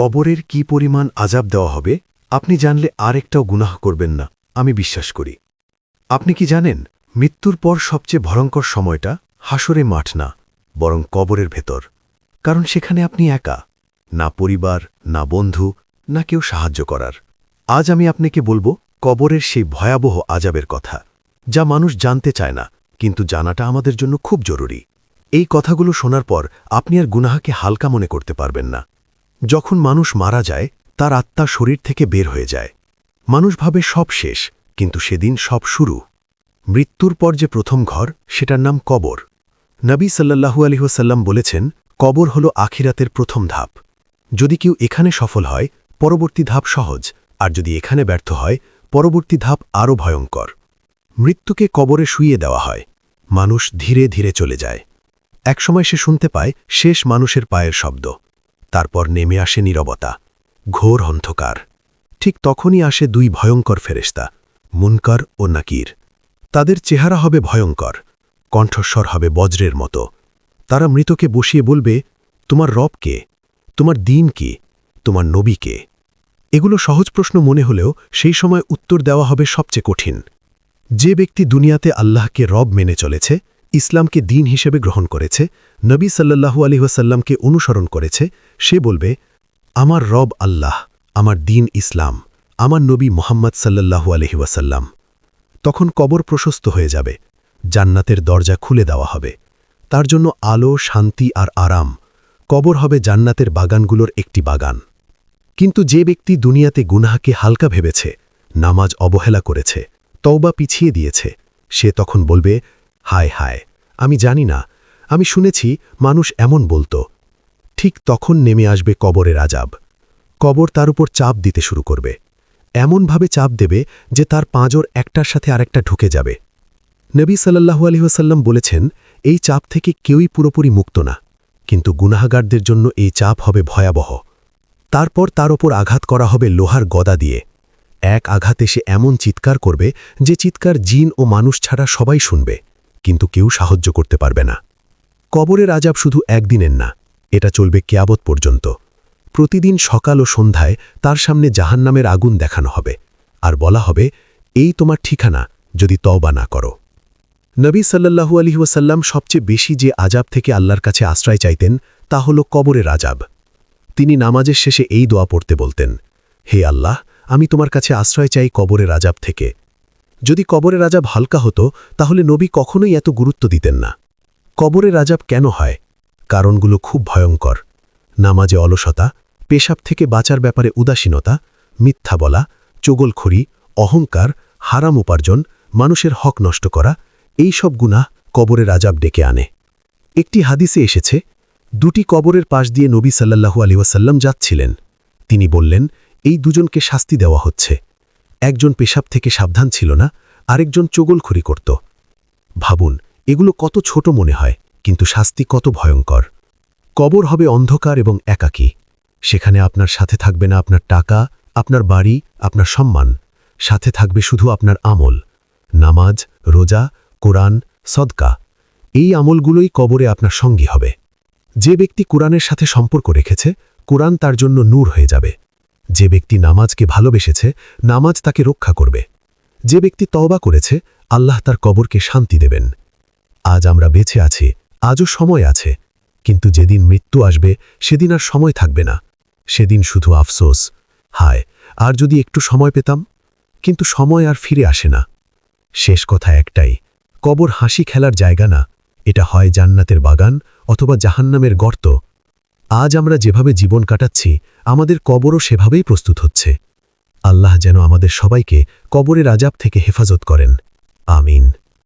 কবরের কি পরিমাণ আজাব দেওয়া হবে, আপনি জানলে আর একটাও গুনাহ করবেন না, আমি বিশ্বাস করি। আপনি কি জানেন, মৃত্যুর পর সবচেয়ে ভয়ঙ্কর সময়টা হাসরে মাঠ না, বরং কবরের ভেতর। কারণ সেখানে আপনি একা, না পরিবার, না বন্ধু, না কেউ সাহায্য করার। আজ আমি আপনাকে বলব, কবরের সেই ভয়াবহ আজাবের কথা, যা মানুষ জানতে চায় না, কিন্তু জানাটা আমাদের জন্য খুব জরুরি। এই কথাগুলো শোনার পর আপনি আর গুনাহাকে হালকা মনে করতে পারবেন না। যখন মানুষ মারা যায়, তার আত্মা শরীর থেকে বের হয়ে যায়। মানুষ ভাবে সব শেষ, কিন্তু সেদিন সব শুরু। মৃত্যুর পর যে প্রথম ঘর, সেটার নাম কবর। নবী সাল্লাহু আলিহসাল্লাম বলেছেন, কবর হল আখিরাতের প্রথম ধাপ। যদি কেউ এখানে সফল হয়, পরবর্তী ধাপ সহজ, আর যদি এখানে ব্যর্থ হয়, পরবর্তী ধাপ আরও ভয়ঙ্কর। মৃত্যুকে কবরে শুইয়ে দেওয়া হয়। মানুষ ধীরে ধীরে চলে যায়। একসময় সে শুনতে পায়, শেষ মানুষের পায়ের শব্দ। তারপর নেমে আসে নীরবতা, ঘোর অন্ধকার। ঠিক তখনই আসে দুই ভয়ঙ্কর ফেরেস্তা মুনকার ও নাকির। তাদের চেহারা হবে ভয়ঙ্কর, কণ্ঠস্বর হবে বজ্রের মতো। তারা মৃতকে বসিয়ে বলবে, তোমার রব কে? তোমার দিন কি? তোমার নবী কে? এগুলো সহজ প্রশ্ন মনে হলেও সেই সময় উত্তর দেওয়া হবে সবচেয়ে কঠিন। যে ব্যক্তি দুনিয়াতে আল্লাহকে রব মেনে চলেছে ইসলামকে দিন হিসেবে গ্রহণ করেছে, নবী সাল্লাহু আলিহাসাল্লামকে অনুসরণ করেছে, সে বলবে, আমার রব আল্লাহ, আমার দিন ইসলাম, আমার নবী মোহাম্মদ সাল্লাহু আলহিউসাল্লাম তখন কবর প্রশস্ত হয়ে যাবে, জান্নাতের দরজা খুলে দেওয়া হবে। তার জন্য আলো, শান্তি আর আরাম, কবর হবে জান্নাতের বাগানগুলোর একটি বাগান। কিন্তু যে ব্যক্তি দুনিয়াতে গুনাহাকে হালকা ভেবেছে, নামাজ অবহেলা করেছে, তওবা পিছিয়ে দিয়েছে, সে তখন বলবে হায় হায়, আমি জানি না, আমি শুনেছি মানুষ এমন বলতো, ঠিক তখন নেমে আসবে কবরের আজাব। কবর তার উপর চাপ দিতে শুরু করবে। এমনভাবে চাপ দেবে যে তার পাঁজর একটার সাথে আরেকটা ঢুকে যাবে। নবী সাল্লাহু আলহিহাসাল্লাম বলেছেন, এই চাপ থেকে কেউই পুরোপুরি মুক্ত না, কিন্তু গুনাহাগারদের জন্য এই চাপ হবে ভয়াবহ। তারপর তার ওপর আঘাত করা হবে লোহার গদা দিয়ে। এক আঘাতে সে এমন চিৎকার করবে যে চিৎকার জিন ও মানুষ ছাড়া সবাই শুনবে। কিন্তু কেউ সাহায্য করতে পারবে না। কবরের আজাব শুধু একদিনের না, এটা চলবে কেয়াবত পর্যন্ত। প্রতিদিন সকাল ও সন্ধ্যায় তার সামনে জাহান্নামের আগুন দেখানো হবে, আর বলা হবে, এই তোমার ঠিকানা, যদি তওবা না করো। নবী সাল্লাহু আলহিউসাল্লাম সবচেয়ে বেশি যে আজাব থেকে আল্লাহর কাছে আশ্রয় চাইতেন, তা হল কবরের আজাব তিনি নামাজের শেষে এই দোয়া পড়তে বলতেন, হে আল্লাহ, আমি তোমার কাছে আশ্রয় চাই কবরের আজাব থেকে। যদি কবরের আজাব হালকা হতো, তাহলে নবী কখনোই এত গুরুত্ব দিতেন না। কবরের আজাব কেন হয়? কারণগুলো খুব ভয়ঙ্কর। নামাজে অলসতা, পেশাব থেকে বাঁচার ব্যাপারে উদাসীনতা, মিথ্যা বলা, চোগলখড়ি, অহংকার, হারাম উপার্জন, মানুষের হক নষ্ট করা, এই সব গুনাহ কবরের আজাব ডেকে আনে। একটি হাদিসে এসেছে, দুটি কবরের পাশ দিয়ে নবী সাল্লাহু আলিউসাল্লাম যাচ্ছিলেন। তিনি বললেন, এই দুজনকে শাস্তি দেওয়া হচ্ছে। একজন পেশাব থেকে সাবধান ছিল না, আরেকজন চোগলখড়ি করত। ভাবুন, এগুলো কত ছোট মনে হয়, কিন্তু শাস্তি কত ভয়ঙ্কর। কবর হবে অন্ধকার এবং একাকী। সেখানে আপনার সাথে থাকবে না আপনার টাকা, আপনার বাড়ি, আপনার সম্মান। সাথে থাকবে শুধু আপনার আমল। নামাজ, রোজা, কোরআন, সদকা। এই আমলগুলোই কবরে আপনার সঙ্গী হবে। যে ব্যক্তি কোরআনের সাথে সম্পর্ক রেখেছে, কোরআন তার জন্য নূর হয়ে যাবে। যে ব্যক্তি নামাজকে ভালোবেসেছে, নামাজ তাকে রক্ষা করবে। যে ব্যক্তি তওবা করেছে, আল্লাহ তার কবরকে শান্তি দেবেন। আজ আমরা বেঁচে আছি, আজও সময় আছে, কিন্তু যেদিন মৃত্যু আসবে, সেদিন আর সময় থাকবে না। সেদিন শুধু আফসোস, হায়, আর যদি একটু সময় পেতাম? কিন্তু সময় আর ফিরে আসে না। শেষ কথা একটাই, কবর হাসি খেলার জায়গা না, এটা হয় জান্নাতের বাগান অথবা জাহান্নামের গর্ত। আজ আমরা যেভাবে জীবন কাটাচ্ছি, আমাদের কবরও সেভাবেই প্রস্তুত হচ্ছে। আল্লাহ যেন আমাদের সবাইকে কবরের আজাব থেকে হেফাজত করেন। আমিন।